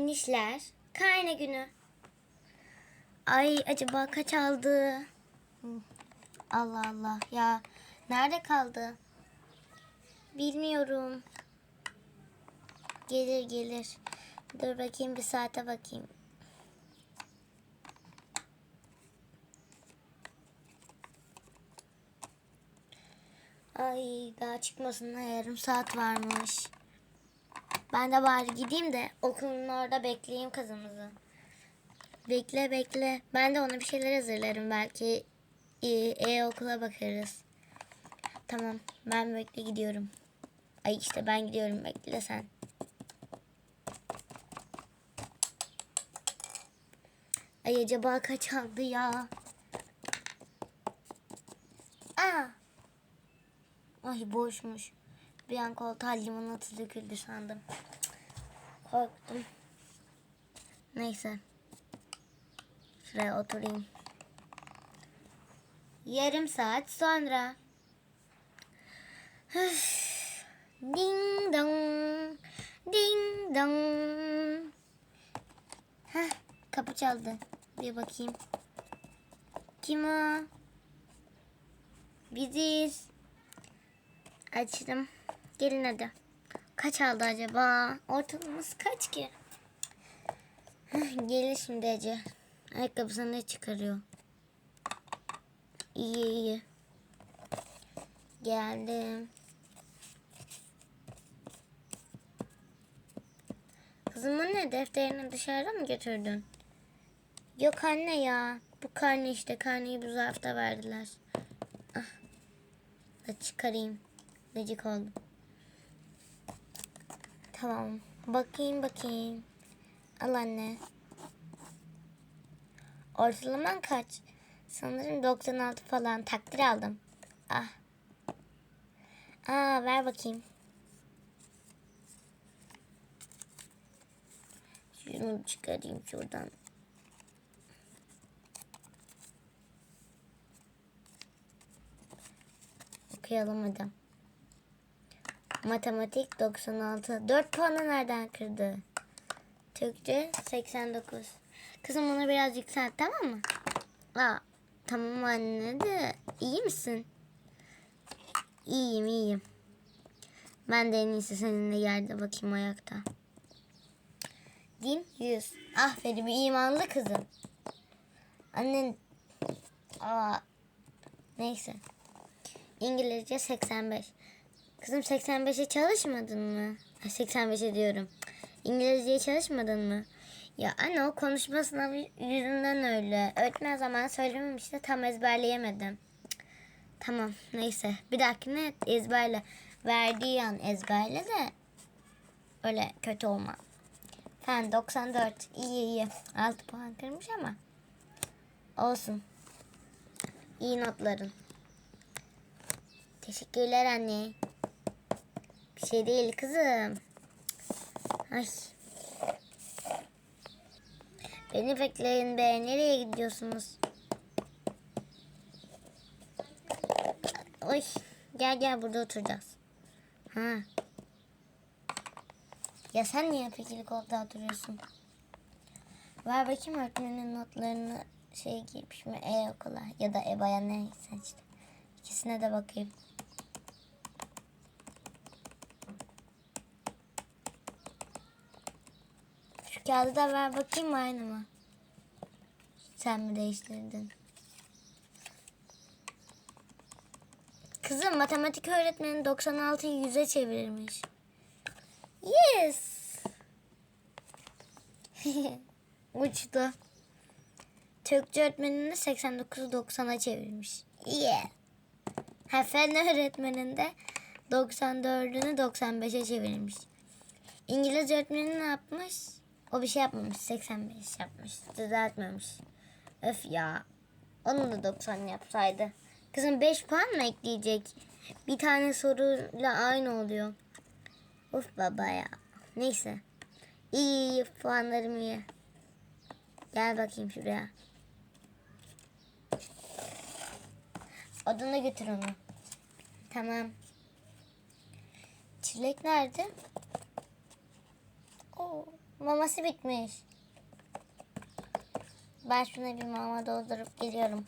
minişler. Karne günü. Ay acaba kaç aldı? Allah Allah ya. Nerede kaldı? Bilmiyorum. Gelir gelir. Dur bakayım bir saate bakayım. Ay daha çıkmasına yarım saat varmış. Ben de bari gideyim de okulun orada bekleyeyim kızımızı. Bekle bekle. Ben de ona bir şeyler hazırlarım. Belki e, e-okula bakarız. Tamam ben bekle gidiyorum. Ay işte ben gidiyorum bekle sen. Ay acaba kaç aldı ya? Aa! Ay boşmuş. Bir an koltuğa limonata döküldü sandım. Korktum. Neyse. Şuraya oturayım. Yarım saat sonra. Ding dong. Ding dong. Heh, kapı çaldı. Bir bakayım. Kim o? Biziz. Açtım. Gelin hadi. Kaç aldı acaba? Ortalamamız kaç ki? Gelir şimdi Ece. Ayakkabısını ne çıkarıyor? İyi iyi. Geldim. Kızımın ne defterini dışarıda mı götürdün? Yok anne ya. Bu karne işte. Karneyi bu zarfta verdiler. Ah. Da çıkarayım. Gıcık oldum. Tamam. Bakayım bakayım. Al anne. Ortalaman kaç? Sanırım 96 falan. Takdir aldım. Ah. Aa ver bakayım. Şunu çıkarayım şuradan. Okuyalım hadi. Matematik 96. 4 puanı nereden kırdı? Türkçe 89. Kızım onu biraz yükselt tamam mı? Aa, tamam anne de iyi misin? İyiyim iyiyim. Ben de en iyisi seninle yerde bakayım ayakta. Din 100. Aferin bir imanlı kızım. Annen... Aa, neyse. İngilizce 85. Kızım 85'e çalışmadın mı? Ha, 85'e diyorum. İngilizceye çalışmadın mı? Ya anne o konuşma sınavı yüzünden öyle. Öğretmen zaman söylememiş de tam ezberleyemedim. Tamam neyse. Bir dahakine ezberle. Verdiği an ezberle de öyle kötü olma. Fen 94. İyi iyi. 6 puan kırmış ama. Olsun. İyi notların. Teşekkürler anne. Bir şey değil kızım. Ay. Beni bekleyin be. Nereye gidiyorsunuz? Oy. Gel gel burada oturacağız. Ha. Ya sen niye pekili koltuğa oturuyorsun? Ver bakayım öğretmenin notlarını şey girmiş mi e-okula ya da e-baya neyse işte. İkisine de bakayım. Kağıdı da ver bakayım aynı mı? Sen mi değiştirdin? Kızım matematik öğretmeni 96'yı 100'e çevirmiş. Yes. Uçtu. Türkçe öğretmenini de 89'u 90'a çevirmiş. Yeah. Ha, fen öğretmenini de 94'ünü 95'e çevirmiş. İngiliz öğretmeni ne yapmış? O bir şey yapmamış. 85 yapmış. Düzeltmemiş. Öf ya. Onu da 90 yapsaydı. Kızım 5 puan mı ekleyecek? Bir tane soruyla aynı oluyor. Of baba ya. Neyse. İyi iyi puanlarım iyi. Gel bakayım şuraya. Odana götür onu. Tamam. Çilek nerede? Oo, Maması bitmiş. Ben şuna bir mama doldurup geliyorum.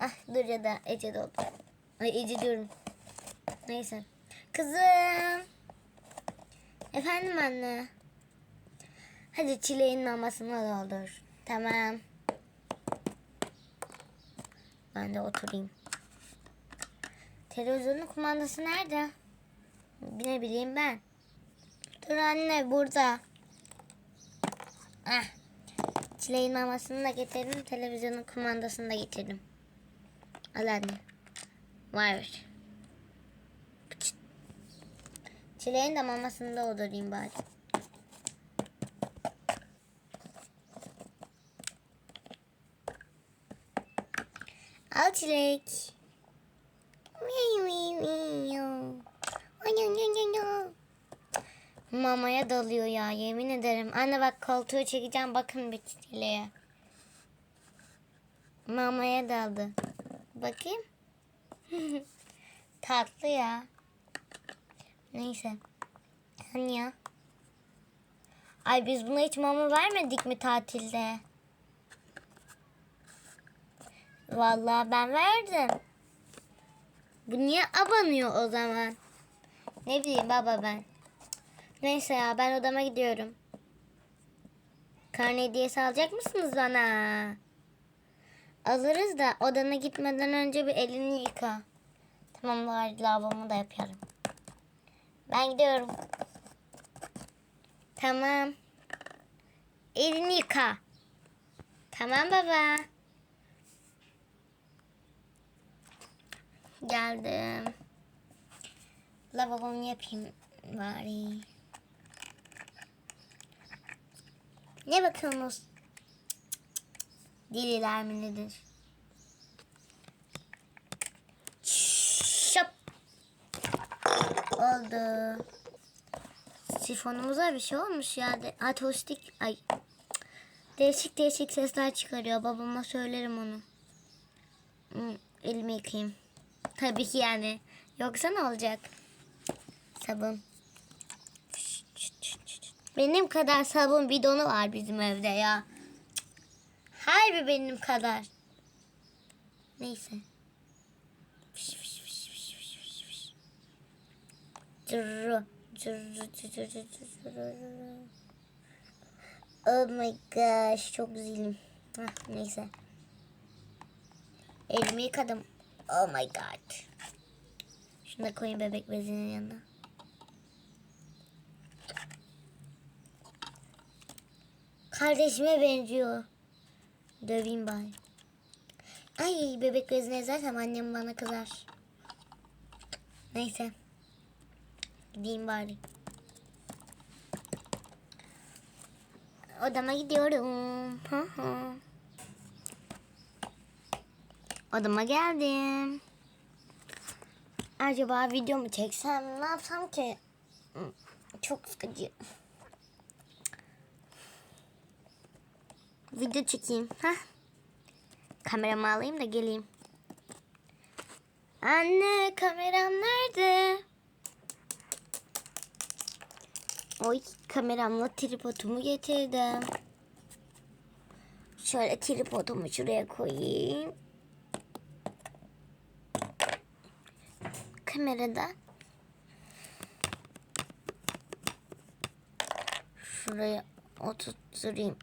Ah dur ya da Ece doldur. Ay Ece diyorum. Neyse. Kızım. Efendim anne. Hadi çileğin mamasını doldur. Tamam. Ben de oturayım. Televizyonun kumandası nerede? Ne bileyim ben. Dur anne burada. Ah. Çileğin mamasını da getirdim. Televizyonun kumandasını da getirdim. Al anne. Var. Çileğin de mamasını doldurayım bari. Al çilek. Miu. Ay, ay, ay, ay, ay. Mamaya dalıyor ya yemin ederim. Anne bak koltuğu çekeceğim bakın bir çileğe. Mamaya daldı. Bakayım. Tatlı ya. Neyse. Hani ya. Ay biz buna hiç mama vermedik mi tatilde? Vallahi ben verdim. Bu niye abanıyor o zaman? Ne bileyim baba ben. Neyse ya ben odama gidiyorum. Karne hediyesi alacak mısınız bana? Alırız da odana gitmeden önce bir elini yıka. Tamam bari lavabomu da yaparım. Ben gidiyorum. Tamam. Elini yıka. Tamam baba. Geldim. Lavabomu yapayım bari. Ne bakıyorsunuz? Deliler mi nedir? Şap. Oldu. Sifonumuza bir şey olmuş ya. Atostik. Ay. Değişik değişik sesler çıkarıyor. Babama söylerim onu. Hmm, elimi yıkayayım. Tabii ki yani. Yoksa ne olacak? Sabun. Benim kadar sabun bidonu var bizim evde ya. Harbi benim kadar. Neyse. Oh my gosh çok zilim. Hah, neyse. Elimi yıkadım. Oh my god. Şunu da koyayım bebek bezinin yanına. Kardeşime benziyor. Döveyim bari. Ay bebek bezine zaten annem bana kızar. Neyse. Gideyim bari. Odama gidiyorum. Hı hı. Odama geldim. Acaba video mu çeksem? Ne yapsam ki? Çok sıkıcı. Video çekeyim. ha? Kameramı alayım da geleyim. Anne kameram nerede? Oy kameramla tripodumu getirdim. Şöyle tripodumu şuraya koyayım. Kamerada şuraya oturtturayım.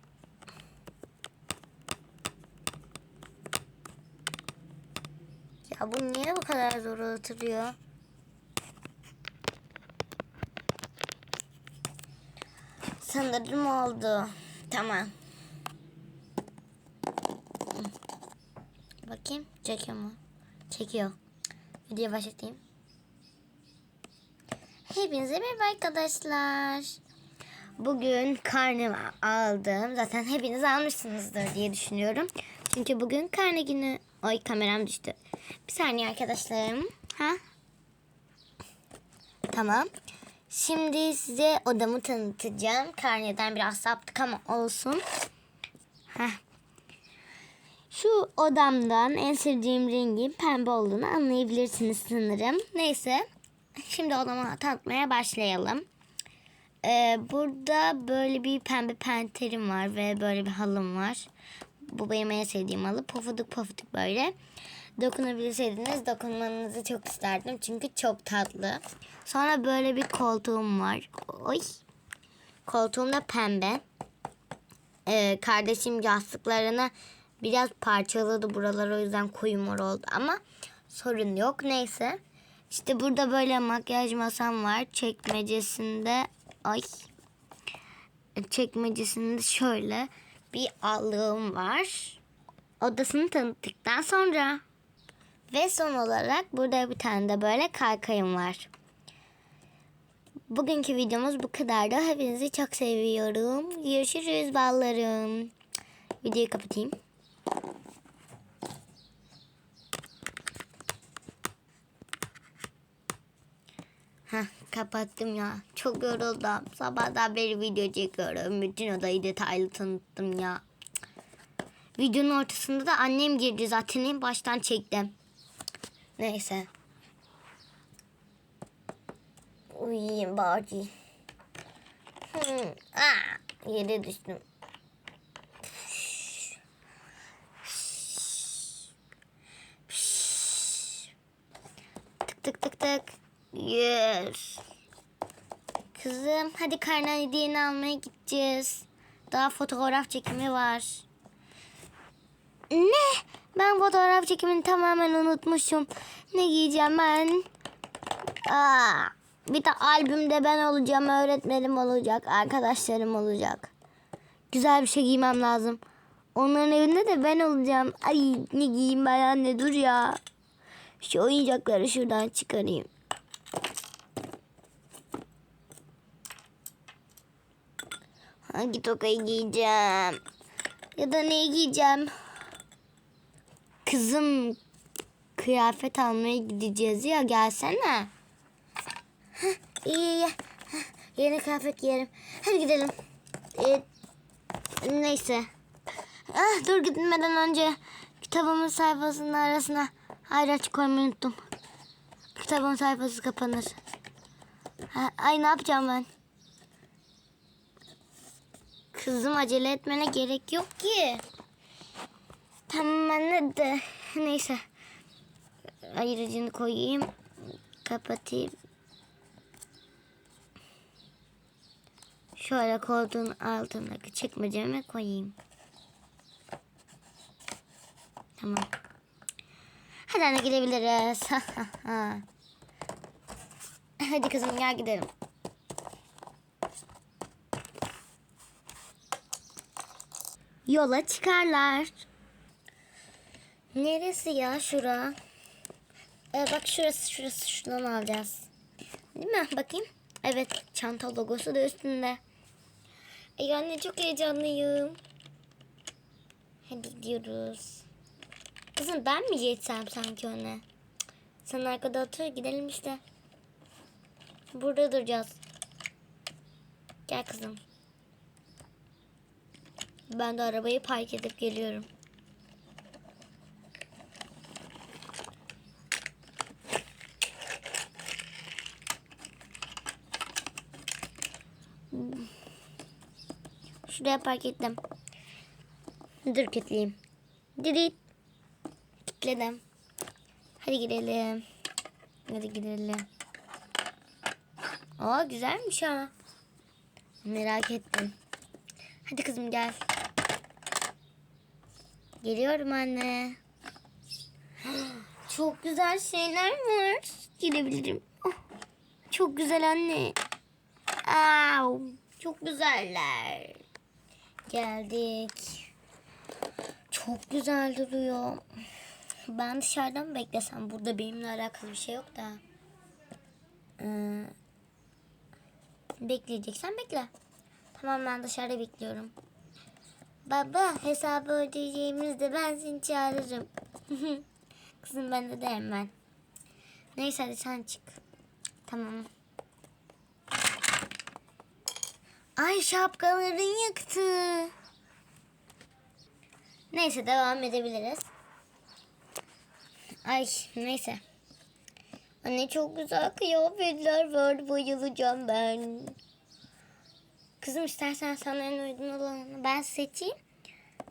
Ya bu niye bu kadar zor oturuyor? Sanırım oldu. Tamam. Bakayım çekiyor mu? Çekiyor. Videoyu başlatayım. Hepinize merhaba arkadaşlar. Bugün karnımı aldım. Zaten hepiniz almışsınızdır diye düşünüyorum. Çünkü bugün karne günü. Ay kameram düştü. Bir saniye arkadaşlarım. Ha? Tamam. Şimdi size odamı tanıtacağım. Karneden biraz saptık ama olsun. Heh. Şu odamdan en sevdiğim rengin pembe olduğunu anlayabilirsiniz sanırım. Neyse. Şimdi odamı tanıtmaya başlayalım. Ee, burada böyle bir pembe penterim var ve böyle bir halım var. Bu benim en sevdiğim halı. Pofuduk pofuduk böyle. Dokunabilirseydiniz dokunmanızı çok isterdim. Çünkü çok tatlı. Sonra böyle bir koltuğum var. Oy. Koltuğum da pembe. Ee, kardeşim yastıklarını biraz parçaladı buralar o yüzden koyu mor oldu ama sorun yok neyse. İşte burada böyle makyaj masam var çekmecesinde ay çekmecesinde şöyle bir allığım var. Odasını tanıttıktan sonra ve son olarak burada bir tane de böyle kaykayım var. Bugünkü videomuz bu kadardı. Hepinizi çok seviyorum. Görüşürüz ballarım. Videoyu kapatayım. Heh, kapattım ya. Çok yoruldum. Sabahdan beri video çekiyorum. Bütün odayı detaylı tanıttım ya. Videonun ortasında da annem girdi zaten en baştan çektim. Neyse. Uyuyayım bari. Hmm. Aa, yere düştüm. Tık tık tık tık. Yes. Kızım hadi karne hediyeni almaya gideceğiz. Daha fotoğraf çekimi var. Ne? Ben fotoğraf çekimini tamamen unutmuşum. Ne giyeceğim ben? Aa, bir de albümde ben olacağım, öğretmenim olacak, arkadaşlarım olacak. Güzel bir şey giymem lazım. Onların evinde de ben olacağım. Ay ne giyeyim ben anne dur ya. Şu oyuncakları şuradan çıkarayım. Hangi tokayı giyeceğim? Ya da neyi giyeceğim? Kızım kıyafet almaya gideceğiz ya gelsene. Heh, iyi iyi. Heh, yeni kıyafet giyerim. Hadi gidelim. Ee, neyse. Ah, dur gitmeden önce kitabımın sayfasının arasına ayraç koymayı unuttum. Kitabın sayfası kapanır. Ha, ay ne yapacağım ben? Kızım acele etmene gerek yok ki. Tamam anne de. Neyse. Ayırıcını koyayım. Kapatayım. Şöyle koltuğun altındaki çekmeceme koyayım. Tamam. Hadi anne gidebiliriz. Hadi kızım gel gidelim. Yola çıkarlar. Neresi ya şura? Ee, bak şurası şurası şuradan alacağız. Değil mi? Bakayım. Evet çanta logosu da üstünde. Ay anne çok heyecanlıyım. Hadi gidiyoruz. Kızım ben mi geçsem sanki öne? Sen arkada otur gidelim işte. Burada duracağız. Gel kızım. Ben de arabayı park edip geliyorum. Şuraya park ettim. Dur kilitleyeyim. Didit. Kilitledim. Hadi gidelim. Hadi gidelim. Aa güzelmiş ha. Merak ettim. Hadi kızım gel. Geliyorum anne. Çok güzel şeyler var. Gidebilirim. Oh, çok güzel anne. Au, çok güzeller. Geldik. Çok güzel duruyor. Ben dışarıdan beklesem? Burada benimle alakalı bir şey yok da. Ee, bekleyeceksen bekle. Tamam ben dışarıda bekliyorum. Baba hesabı ödeyeceğimizde ben seni çağırırım. Kızım bende de hemen. Neyse hadi sen çık. Tamam. Ay şapkaların yıktı. Neyse devam edebiliriz. Ay neyse. Anne çok güzel kıyafetler var. Bayılacağım ben. Kızım istersen sana en uygun olanı ben seçeyim.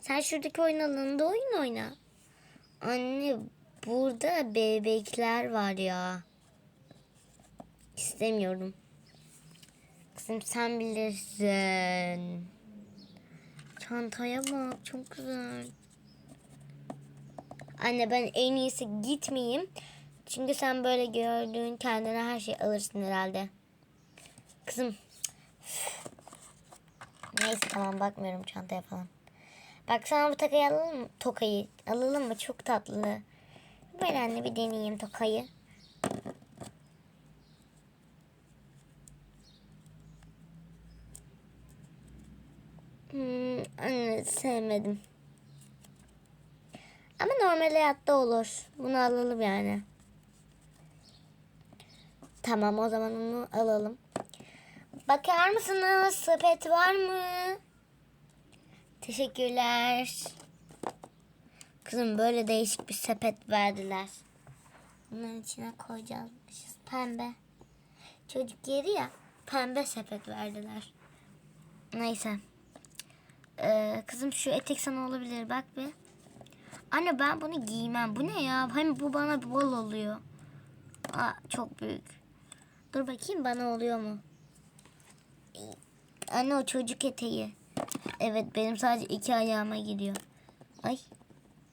Sen şuradaki oyun alanında oyun oyna. Anne burada bebekler var ya. İstemiyorum. Kızım sen bilirsin. Çantaya bak çok güzel. Anne ben en iyisi gitmeyeyim. Çünkü sen böyle gördüğün kendine her şey alırsın herhalde. Kızım. Neyse tamam bakmıyorum çantaya falan. Bak sana bu takayı alalım mı? Tokayı alalım mı? Çok tatlı. Böyle anne bir deneyeyim tokayı. Hmm, anne sevmedim. Ama normal hayatta olur. Bunu alalım yani. Tamam o zaman onu alalım. Bakar mısınız? Sepet var mı? Teşekkürler. Kızım böyle değişik bir sepet verdiler. Bunların içine koyacağızmışız. Pembe. Çocuk yeri ya. Pembe sepet verdiler. Neyse. Ee, kızım şu etek sana olabilir. Bak bir. Anne ben bunu giymem. Bu ne ya? Hani bu bana bol oluyor. Aa, çok büyük. Dur bakayım bana oluyor mu? Anne o çocuk eteği. Evet benim sadece iki ayağıma giriyor. Ay.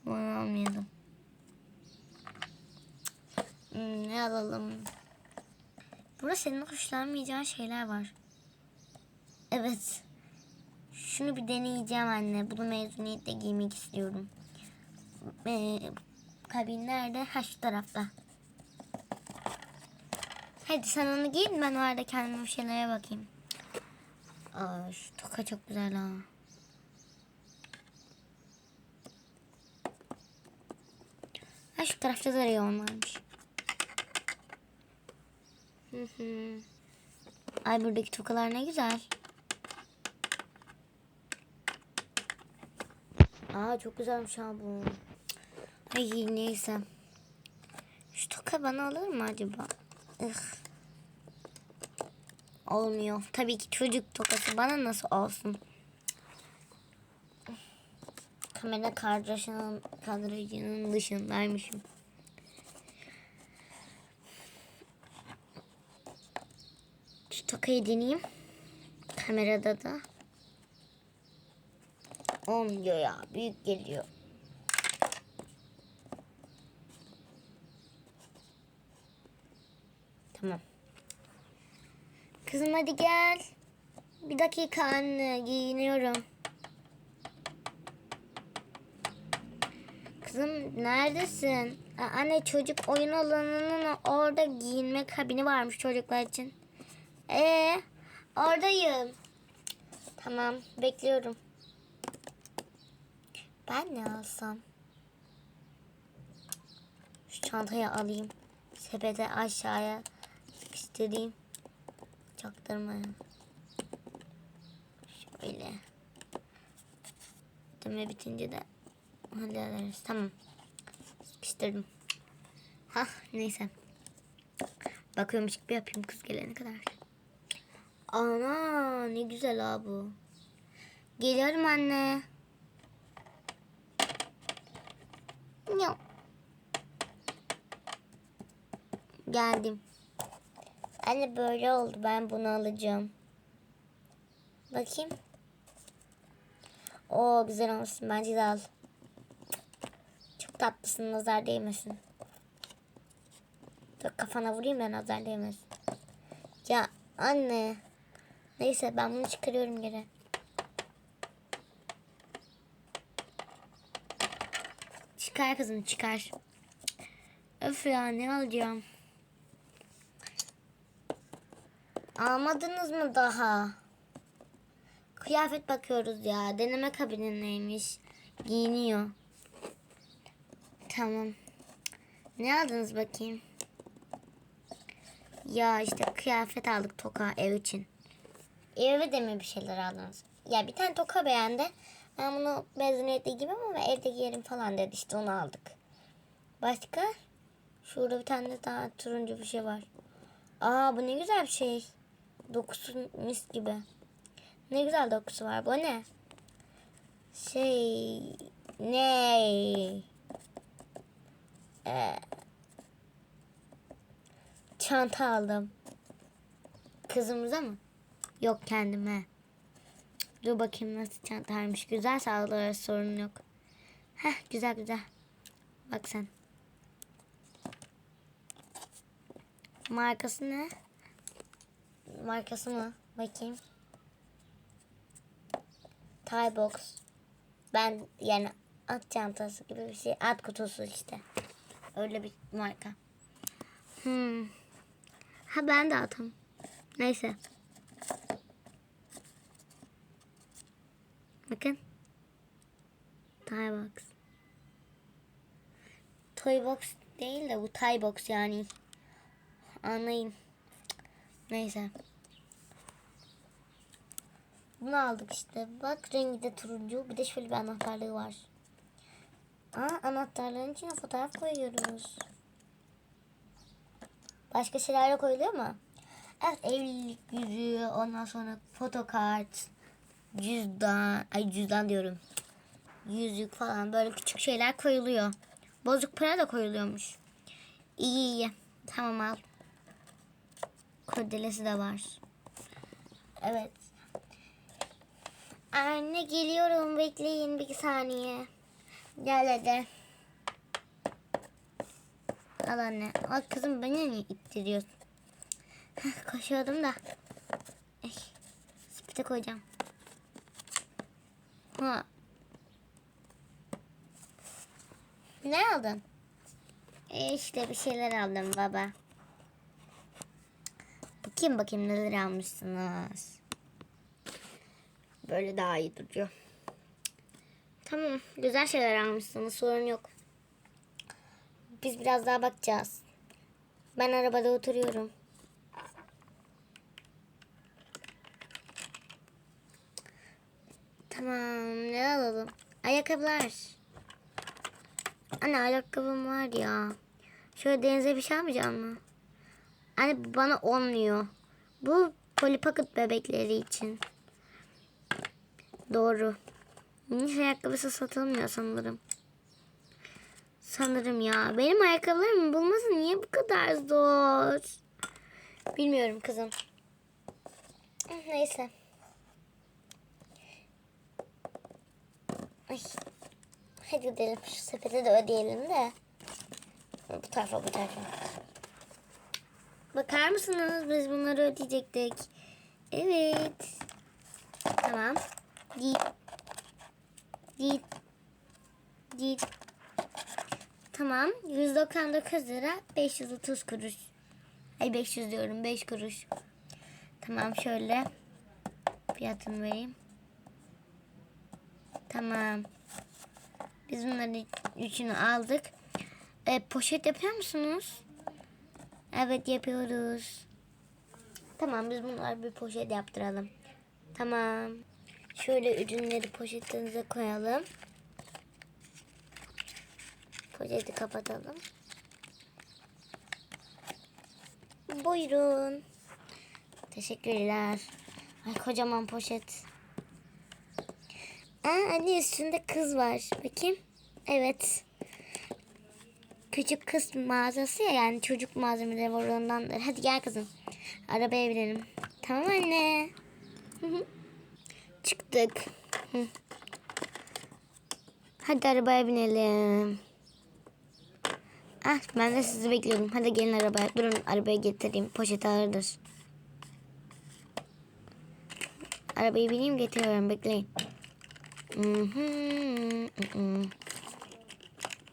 Bunu almayalım. Hmm, ne alalım? Burada senin hoşlanmayacağın şeyler var. Evet. Şunu bir deneyeceğim anne. Bunu mezuniyette giymek istiyorum. Ee, kabin nerede? Ha şu tarafta. Hadi sen onu giyin ben o arada kendime bir şeylere bakayım. Aa, şu toka çok güzel ha. Ha şu tarafta da reyon varmış. Hı hı. Ay buradaki tokalar ne güzel. Aa çok güzelmiş ha bu. Ay neyse. Şu toka bana alır mı acaba? Ih. Olmuyor. Tabii ki çocuk tokası bana nasıl olsun? Kamera kadrajının, kadrajının dışındaymışım. Şu tokayı deneyeyim. Kamerada da. Olmuyor ya. Büyük geliyor. Tamam. Kızım hadi gel. Bir dakika anne giyiniyorum. Kızım neredesin? Aa, anne çocuk oyun alanının orada giyinme kabini varmış çocuklar için. Ee, oradayım. Tamam bekliyorum. Ben ne alsam? Şu çantayı alayım. Sepete aşağıya sıkıştırayım. Çaktırmayın. Şöyle. Deme bitince de hallederiz. Tamam. Sıkıştırdım. Hah neyse. Bakıyormuş gibi yapayım kız gelene kadar. Ana ne güzel ha bu. Geliyorum anne. Yok. Geldim. Anne böyle oldu. Ben bunu alacağım. Bakayım. Oo güzel olmuşsun. Bence de al. Tatlısın. Nazar değmesin. Dur kafana vurayım da nazar değmesin. Ya anne. Neyse ben bunu çıkarıyorum geri. Çıkar kızım çıkar. Öf ya ne alacağım? Almadınız mı daha? Kıyafet bakıyoruz ya. Deneme kabinindeymiş. Giyiniyor. Tamam. Ne aldınız bakayım? Ya işte kıyafet aldık toka ev için. Eve de mi bir şeyler aldınız? Ya bir tane toka beğendi. Ben bunu mezuniyette giymem ama evde giyerim falan dedi. İşte onu aldık. Başka? Şurada bir tane daha turuncu bir şey var. Aa bu ne güzel bir şey. Dokusu mis gibi. Ne güzel dokusu var. Bu ne? Şey ne? Ee, çanta aldım. Kızımıza mı? Yok kendime. Dur bakayım nasıl çantaymış. Güzel sağlar sorun yok. Heh güzel güzel. Bak sen. Markası ne? Markası mı? Bakayım. Thai box. Ben yani at çantası gibi bir şey. At kutusu işte. Öyle bir marka. Hmm. Ha ben de atım. Neyse. Bakın. Thai box. Toy box değil de bu Thai box yani. Anlayın. Neyse. Bunu aldık işte. Bak rengi de turuncu. Bir de şöyle bir anahtarlığı var. Aa, anahtarların içine fotoğraf koyuyoruz. Başka şeyler de koyuluyor mu? Evet evlilik yüzüğü, ondan sonra fotokart, cüzdan, ay cüzdan diyorum. Yüzük falan böyle küçük şeyler koyuluyor. Bozuk para da koyuluyormuş. İyi iyi. Tamam al. Kordelesi de var. Evet. Anne geliyorum bekleyin bir saniye. Gel hadi. Al anne. Al kızım beni niye ittiriyorsun? Koşuyordum da. Ey, spite koyacağım. Ha. Ne aldın? E işte bir şeyler aldım baba. Bakayım bakayım neler almışsınız. Böyle daha iyi duruyor. Tamam güzel şeyler almışsınız sorun yok. Biz biraz daha bakacağız. Ben arabada oturuyorum. Tamam ne alalım? Ayakkabılar. Anne ayakkabım var ya. Şöyle denize bir şey almayacağım mı? Anne bana olmuyor. Bu Polly bebekleri için. Doğru. Niş ayakkabısı satılmıyor sanırım. Sanırım ya. Benim ayakkabılarımı bulması niye bu kadar zor? Bilmiyorum kızım. Neyse. Ay. Hadi gidelim. Şu sepete de ödeyelim de. Bu tarafa bu tarafa. Bakar mısınız? Biz bunları ödeyecektik. Evet. Tamam. Git. Git. Git. Tamam. 199 lira 530 kuruş. Ay 500 diyorum 5 kuruş. Tamam şöyle. Fiyatını vereyim. Tamam. Biz bunları üçünü aldık. E, poşet yapıyor musunuz? Evet yapıyoruz. Tamam biz bunları bir poşet yaptıralım. Tamam. Şöyle ürünleri poşetinize koyalım. Poşeti kapatalım. Buyurun. Teşekkürler. Ay kocaman poşet. Aa, anne üstünde kız var. Bakayım. Evet. Küçük kız mağazası ya yani çocuk malzemeleri var ondandır. Hadi gel kızım. Arabaya binelim. Tamam anne. Hı hı. Çıktık. Hadi arabaya binelim. Ah ben de sizi bekliyordum. Hadi gelin arabaya. Durun arabaya getireyim. Poşet ağırdır. Arabayı bineyim getiriyorum. Bekleyin. Hı hı.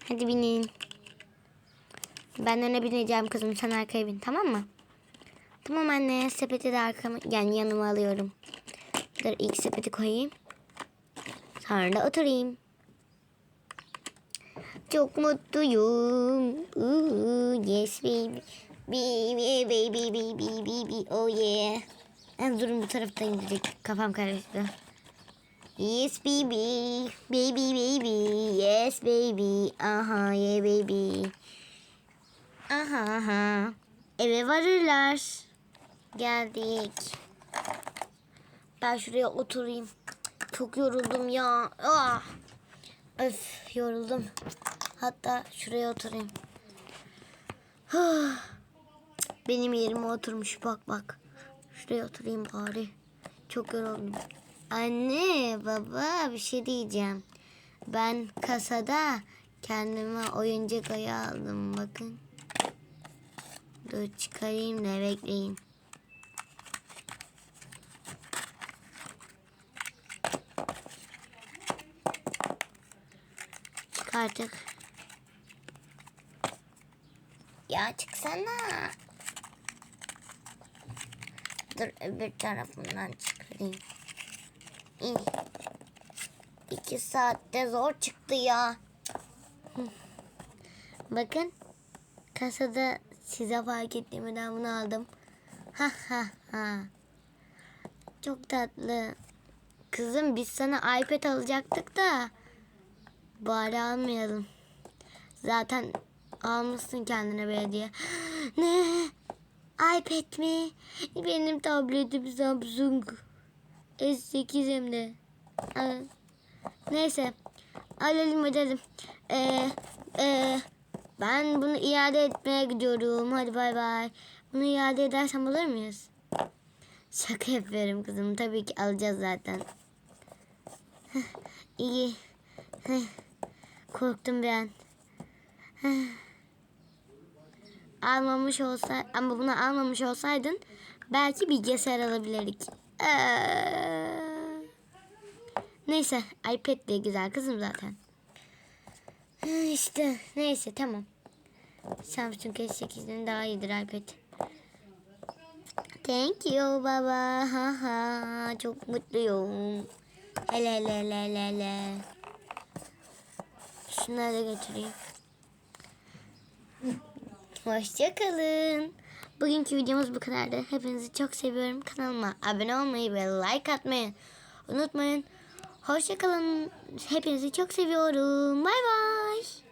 Hadi binin. Ben öne bineceğim kızım. Sen arkaya bin tamam mı? Tamam anne. Sepeti de arkama yani yanıma alıyorum. Dur ilk sepeti koyayım. Sonra da oturayım. Çok mutluyum. Ooh, yes baby. Baby baby baby baby oh yeah. En durun bu taraftan gidecek. Kafam karıştı. Yes baby. Baby baby. Yes baby. Aha yeah baby. Aha aha. Eve varırlar. Geldik. Ben şuraya oturayım. Çok yoruldum ya. Ah. Öf yoruldum. Hatta şuraya oturayım. Huh. Benim yerime oturmuş bak bak. Şuraya oturayım bari. Çok yoruldum. Anne baba bir şey diyeceğim. Ben kasada kendime oyuncak ayağı aldım bakın. Dur çıkarayım da bekleyin. Çıkarttık. Ya çıksana. Dur öbür tarafından çıkarayım. İn. İki saatte zor çıktı ya. Bakın. Kasada size fark ettiğimden bunu aldım. Ha ha ha. Çok tatlı. Kızım biz sana iPad alacaktık da. Bari almayalım. Zaten almışsın kendine belediye. ne? iPad mi? Benim tabletim Samsung. S8 hem de. Ha. Neyse. Alalım edelim. Ee, ee, ben bunu iade etmeye gidiyorum. Hadi bay bay. Bunu iade edersem olur muyuz? Şaka yapıyorum kızım. Tabii ki alacağız zaten. İyi. Korktum bir an. Almamış olsa ama bunu almamış olsaydın belki bilgisayar alabilirdik. Ee, neyse iPad de güzel kızım zaten. İşte neyse tamam. Samsung S8'den daha iyidir iPad. Thank you baba. Ha ha. Çok mutluyum. Hele hele hele. hele. Şunları da götüreyim. Hoşçakalın. Bugünkü videomuz bu kadardı. Hepinizi çok seviyorum. Kanalıma abone olmayı ve like atmayı unutmayın. Hoşçakalın. Hepinizi çok seviyorum. Bay bay.